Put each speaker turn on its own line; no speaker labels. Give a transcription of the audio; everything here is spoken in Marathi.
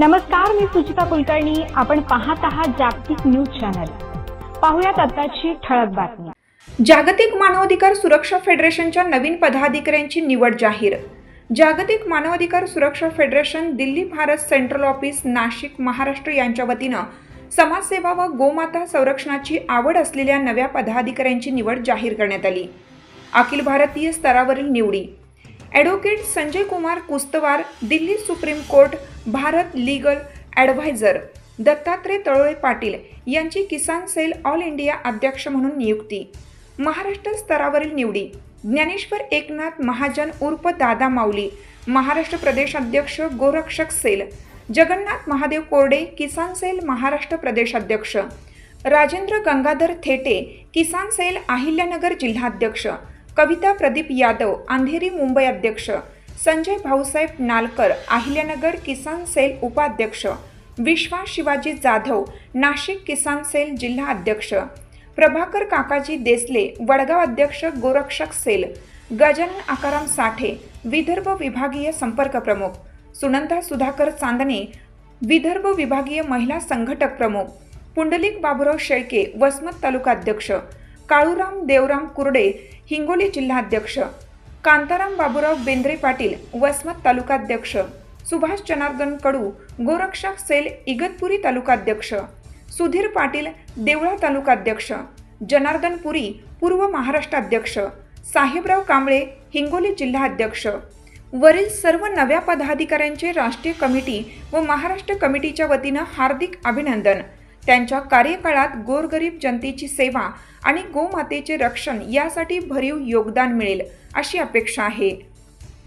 नमस्कार मी सुचिता कुलकर्णी. आपण पाहत आहात जागतिक न्यूज चॅनल. पाहुयात आताची ठळक बातमी.
जागतिक मानवाधिकार सुरक्षा फेडरेशनच्या नवीन पदाधिकाऱ्यांची निवड जाहीर. जागतिक मानवाधिकार सुरक्षा federation Delhi Bharat central office Nashik Maharashtra यांच्या वतीनं समाजसेवा व गोमाता संरक्षणाची आवड असलेल्या नव्या पदाधिकाऱ्यांची निवड जाहीर करण्यात आली. अखिल भारतीय स्तरावरील निवडी. Advocate Sanjay Kumar Kustwar Delhi supreme court Bharat legal adviser Dattatray Talole Patil यांची किसान सेल ऑल इंडिया अध्यक्ष म्हणून नियुक्ती. महाराष्ट्र स्तरावरील निवडी. ज्ञानेश्वर एकनाथ महाजन उर्फ दादा माऊली. महाराष्ट्र प्रदेश अध्यक्ष गोरक्षक सेल. जगन्नाथ महादेव कोरडे किसान सेल महाराष्ट्र प्रदेश अध्यक्ष. राजेंद्र गंगाधर थेटे किसान सेल अहिल्यानगर जिल्हाध्यक्ष. कविता प्रदीप यादव अंधेरी मुंबई अध्यक्ष संजय भाऊसाहेब नालकर अहिल्यानगर किसान सेल उपाध्यक्ष विश्वास शिवाजी जाधव नाशिक किसान सेल जिल्हा अध्यक्ष प्रभाकर काकाजी देसले वडगाव अध्यक्ष गोरक्षक सेल गजानन आकाराम साठे विदर्भ विभागीय संपर्क प्रमुख सुनंदा सुधाकर चांदणे विदर्भ विभागीय महिला संघटक प्रमुख पुंडलिक बाबुराव शेळके वसमत तालुका अध्यक्ष काळूराम देवराम कुर्डे हिंगोली जिल्हाध्यक्ष. कांताराम बाबुराव बेंद्रे पाटील वसमत तालुकाध्यक्ष. सुभाष जनार्दन कडू गोरक्षक सेल इगतपुरी तालुकाध्यक्ष. सुधीर पाटील देवळा तालुकाध्यक्ष. जनार्दन पुरी पूर्व महाराष्ट्राध्यक्ष. साहेबराव कांबळे हिंगोली जिल्हाध्यक्ष. वरील सर्व नव्या पदाधिकाऱ्यांचे राष्ट्रीय कमिटी व महाराष्ट्र कमिटीच्या वतीनं हार्दिक अभिनंदन. त्यांच्या कार्यकाळात गोरगरीब जनतेची सेवा आणि गोमातेचे रक्षण यासाठी भरीव योगदान मिळेल अशी अपेक्षा आहे.